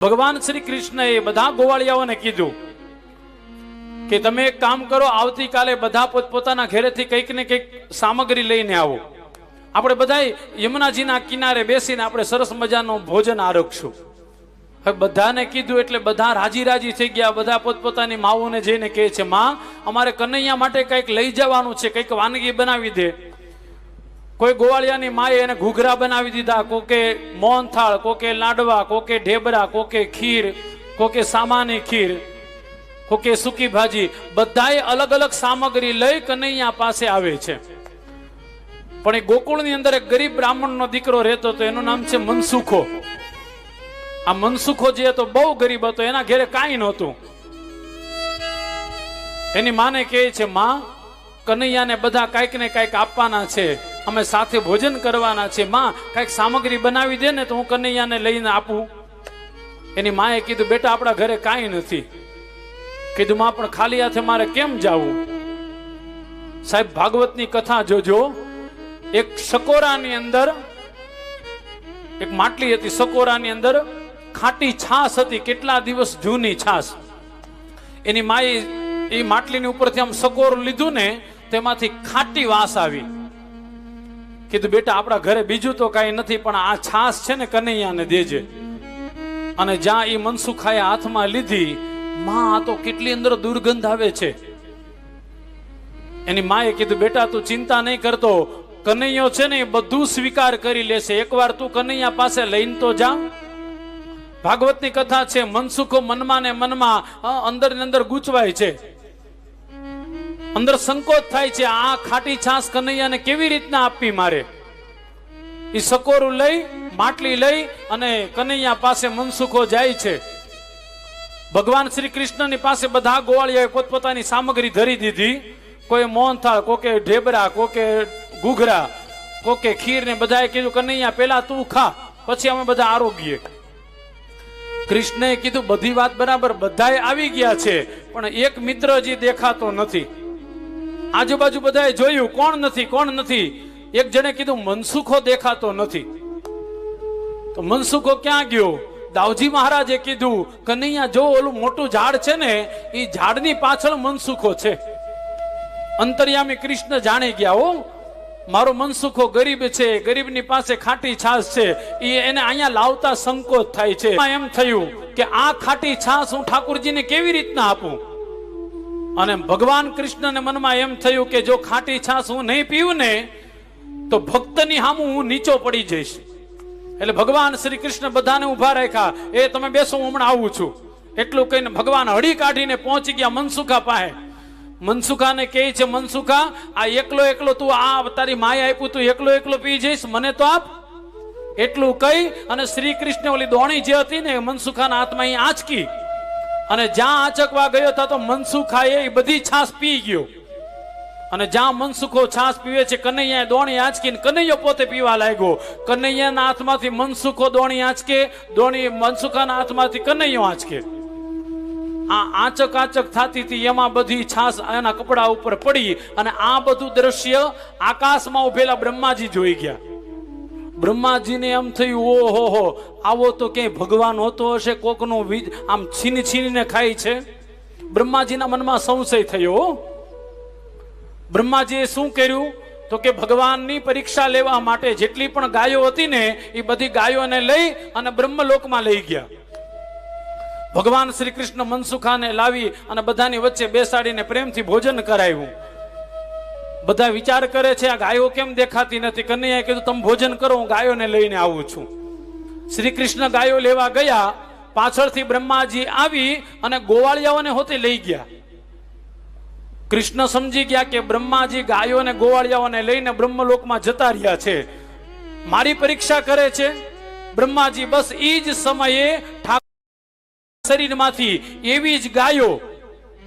ભગવાન શ્રી કૃષ્ણએ બધા ગોવાળિયાઓને કીધું કે તમે એક કામ કરો, આવતીકાલે બધા પોતપોતાના ઘરેથી કંઈક ને કંઈક સામગ્રી લઈને આવો. આપણે બધા યમુનાજીના કિનારે બેસીને આપણે સરસ મજાનું ભોજન આરોગશું હવે બધાને કીધું એટલે બધા રાજી રાજી થઈ ગયા. બધા પોતપોતાની માઓને જઈને કહે છે, માં, અમારે કનૈયા માટે કંઈક લઈ જવાનું છે, કંઈક વાનગી બનાવી દે. કોઈ ગોવાળિયાની માએ એને ઘૂઘરા બનાવી દીધા, કોકે મોહનથાળ, કોકે લાડવા, કોકે ઢેબરા, કોકે ખીર, કોકે સામાની ખીર, કોકે સૂકી ભાજી, બધાએ અલગ અલગ સામગ્રી લઈ કનૈયા પાસે આવે છે. પણ એ ગોકુળની અંદર એક ગરીબ બ્રાહ્મણનો દીકરો રહેતો હતો એનું નામ છે મનસુખો. આ મનસુખો જે હતો બહુ ગરીબ હતો, એના ઘરે કાંઈ નહોતું. એની માને કહે છે, માં, કનૈયાને બધા કાંઈક ને કાંઈક આપવાના છે. અમે સાથે ભોજન કરવાના છે. માં, કંઈક સામગ્રી બનાવી દે ને તો હું કનૈયાને લઈને આપું. એની માએ કીધું, બેટા, આપણા ઘરે કાંઈ નથી. કીધું, માં, પણ ખાલી હાથે મારે કેમ જાવું? સાહેબ, ભાગવતની કથા જોજો. એક સકોરાની અંદર, એક માટલી હતી સકોરાની અંદર, ખાટી છાશ હતી, કેટલા દિવસ જૂની છાશ. એની માએ એ માટલીની ઉપરથી આમ સકોર લીધું ને, તેમાંથી ખાટી વાસ આવી. કીધું, બેટા, આપણા ઘરે બીજું તો કાંઈ નથી, પણ આ છાસ છે ને કનૈયાને દેજે. અને જ્યાં એ મનસુખાએ હાથમાં લીધી, માં આ તો કેટલી અંદર દુર્ગંધ આવે છે. એની માએ કીધું, બેટા, તું ચિંતા નહીં કરતો. કનૈયો છે ને એ બધું સ્વીકાર કરી લેશે. એકવાર તું કનૈયા પાસે લઈને તો જા. ભાગવતની કથા છે, મનસુખો મનમાં ને મનમાં અંદર ને અંદર ગૂંચવાય છે. અંદર સંકોચ થાય છે, આ ખાટી છાસ કનૈયાને કેવી રીતના આપવી મારે? એ સકોરું લઈ, માટલી લઈ અને કનૈયા પાસે મનસુખો જાય છે. ભગવાન શ્રી કૃષ્ણની પાસે બધા ગોવાળિયાએ પોતપોતાની સામગ્રી ધરી દીધી. કોઈ મોહનથાળ, કોકે ઢેબરા, કોકે ઘૂઘરા, કોકે ખીર ને બધાએ કીધું, કનૈયા, પેલા તું ખા, પછી અમે બધા આરોગ્ય કૃષ્ણએ કીધું, બધી વાત બરાબર, બધાએ આવી ગયા છે, પણ એક મિત્ર જે દેખાતો નથી. આજુબાજુ બધાએ જોયું, કોણ નથી કોણ નથી? એક જણે કીધું, મનસુખો દેખાતો નથી. તો મનસુખો ક્યાં ગયો? દાવજી મહારાજે કીધું, કનૈયા, જો ઓલું મોટું ઝાડ છે ને એ ઝાડની પાછળ મનસુખો છે. અંતર્યામી કૃષ્ણ જાણી ગયા હો મારો મનસુખો ગરીબ છે, ગરીબની પાસે ખાટી છાસ છે એ એને અહીંયા લાવતા સંકોચ થાય છે. એમાં થયું કે આ ખાટી છાશ હું ઠાકુરજીને કેવી રીતના આપું? અને ભગવાન કૃષ્ણને મનમાં એમ થયું કે જો ખાટી છાશ હું નહીં પીવું ને તો ભક્તની સામું હું નીચો પડી જઈશ. એટલે ભગવાન શ્રી કૃષ્ણ બધાને ઊભા રાખ્યા. એ, તમે બેસો, હું હમણાં આવું છું. એટલું કહીને ભગવાન હળી કાઢીને પહોંચી ગયા મનસુખા પાસે. મનસુખાને કહે છે, મનસુખા, આ એકલો એકલો તું આ તારી માએ આપ્યું, તું એકલો એકલો પી જઈશ, મને તો આપ. એટલું કહી અને શ્રી કૃષ્ણ ઓલી દોણી જે હતી ને મનસુખાના હાથમાં અહીં આંચકી. અને જ્યાં આંચકવા ગયો હતા તો મનસુખાએ એ બધી છાશ પી ગયો. અને જ્યાં મનસુખો છાશ પીવે છે કનૈયા દોણી આંચકીને કનૈયો પોતે પીવા લાગ્યો. કનૈયાના હાથમાંથી મનસુખો દોણી આંચકે, દોણી મનસુખાના હાથમાંથી કનૈયો આંચકે. આ આંચક આંચક થતી હતી, એમાં બધી છાસ એના કપડા ઉપર પડી અને આ બધું દ્રશ્ય આકાશમાં ઉભેલા બ્રહ્માજી જોઈ ગયા. બ્રહ્માજીને એમ થયું ઓહો હો આવો તો ક્યાંય ભગવાન હોતો હશે, કોકનો વીજ આમ છીની છીનીને ખાય છે. બ્રહ્માજીના મનમાં સંશય થયો. બ્રહ્માજીએ શું કર્યું? તો કે ભગવાનની પરીક્ષા લેવા માટે જેટલી પણ ગાયો હતી ને, એ બધી ગાયોને લઈ અને બ્રહ્મલોકમાં લઈ ગયા. ભગવાન શ્રી કૃષ્ણ મનસુખાને લાવી અને બધાની વચ્ચે બેસાડીને પ્રેમથી ભોજન કરાવ્યું. બધા વિચાર કરે છે, આ ગાયો કેમ દેખાતી નથી? કનૈયાએ કીધું, તમે ભોજન કરો, હું ગાયોને લઈને આવું છું. શ્રી કૃષ્ણ ગાયો લેવા ગયા, પાછળથી બ્રહ્માજી આવી અને ગોવાળિયાઓને હોતે લઈ ગયા. કૃષ્ણ સમજી ગયા કે બ્રહ્માજી ગાયો અને ગોવાળિયાઓને લઈને બ્રહ્મલોકમાં જતા રહ્યા છે. મારી પરીક્ષા કરે છે, બ્રહ્માજી, બસ એ જ સમયે ઠાકોર શરીરમાંથી એવી જ ગાયો,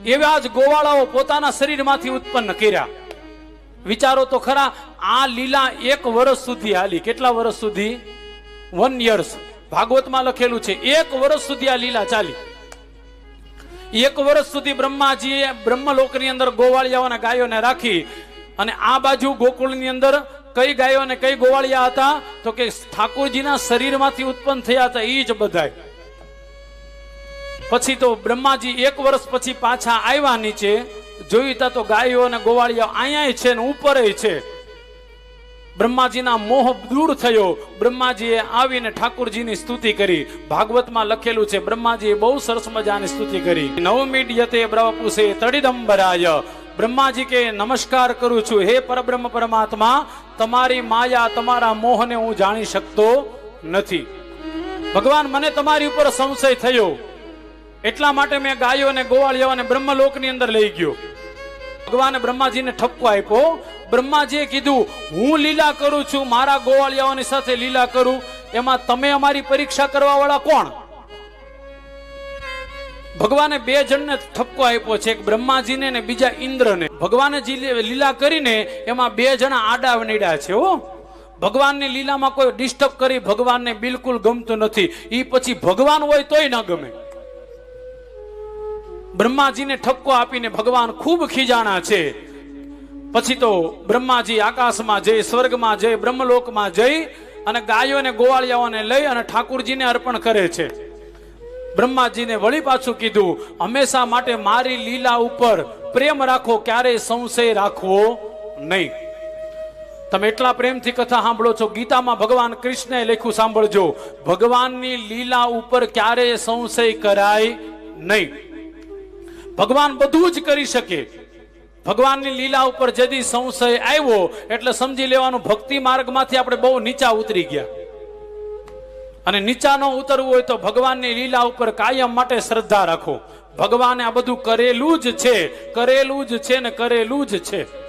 એવા જ ગોવાળાઓ પોતાના શરીરમાંથી ઉત્પન્ન કર્યા. વિચારો તો ખરા, આ લીલા એક વર્ષ સુધી હાલી. કેટલા વર્ષ સુધી? વન યર્સ ભાગવતમાં લખેલું છે, એક વર્ષ સુધી આ લીલા ચાલી. એક વર્ષ સુધી બ્રહ્માજીએ બ્રહ્મલોકની અંદર ગોવાળિયાઓના ગાયોને રાખી અને આ બાજુ ગોકુળની અંદર કઈ ગાયો અને કઈ ગોવાળિયા હતા? તો કે ઠાકોરજીના શરીરમાંથી ઉત્પન્ન થયા હતા એ જ બધાય. પછી તો બ્રહ્માજી એક વર્ષ પછી પાછા આવ્યા નીચે. જોયું તા તો ગાયો અને ગોવાળિયા અહીંયા છે ને ઉપર છે. બ્રહ્માજીના મોહ દૂર થયો. બ્રહ્માજીએ આવીને ઠાકુરજીની સ્તુતિ કરી. ભાગવતમાં લખેલું છે, બ્રહ્માજીએ બહુ સરસ મજાની સ્તુતિ કરી. નવમીડ યતે બ્રવપુષે તડિદંબરાય બ્રહ્માજી કે, નમસ્કાર કરું છું. હે પરબ્રહ્મ પરમાત્મા, તમારી માયા, તમારા મોહને હું જાણી શકતો નથી. ભગવાન, મને તમારી ઉપર સંશય થયો. એટલા માટે મેં ગાયો અને ગોવાળિયાઓને બ્રહ્મલોકની અંદર લઈ ગયો. ભગવાને બ્રહ્માજીને ઠપકો આપ્યો. બ્રહ્માજીએ કીધું, હું લીલા કરું છું, મારા ગોવાળિયાઓની સાથે લીલા કરું. એમાં તમે અમારી પરીક્ષા કરવા વાળા કોણ? ભગવાને બે જણને ઠપકો આપ્યો છે, એક બ્રહ્માજીને ને બીજા ઇન્દ્રને. ભગવાને જે લીલા કરીને એમાં બે જણા આડા નીડા છે, હો. ભગવાનની લીલામાં કોઈ ડિસ્ટર્બ કરી ભગવાનને બિલકુલ ગમતું નથી. એ પછી ભગવાન હોય તોય ન ગમે. બ્રહ્માજીને ઠપકો આપીને ભગવાન ખૂબ ખીજાણા છે. પછી તો બ્રહ્માજી આકાશમાં જઈ, સ્વર્ગમાં જઈ, બ્રહ્મલોકમાં જઈ અને ગાયોને, ગોવાળિયાઓને લઈ અને ઠાકુરજીને અર્પણ કરે છે. બ્રહ્માજીને વળી પાછું કીધું, હંમેશા માટે મારી લીલા ઉપર પ્રેમ રાખો, ક્યારેય સંશય રાખવો નહીં. તમે એટલા પ્રેમથી કથા સાંભળો છો, ગીતામાં ભગવાન કૃષ્ણએ લખ્યું, સાંભળજો, ભગવાનની લીલા ઉપર ક્યારેય સંશય કરાય નહીં. ભગવાન બધું જ કરી શકે. ભગવાનની લીલા ઉપર જદી સંશય આવ્યો એટલે સમજી લેવાનું ભક્તિ માર્ગમાંથી આપણે બહુ નીચા ઉતરી ગયા. અને નીચા ન ઉતરવું હોય તો ભગવાનની લીલા ઉપર કાયમ માટે શ્રદ્ધા રાખો. ભગવાને આ બધું કરેલું જ છે, કરેલું જ છે ને કરેલું જ છે.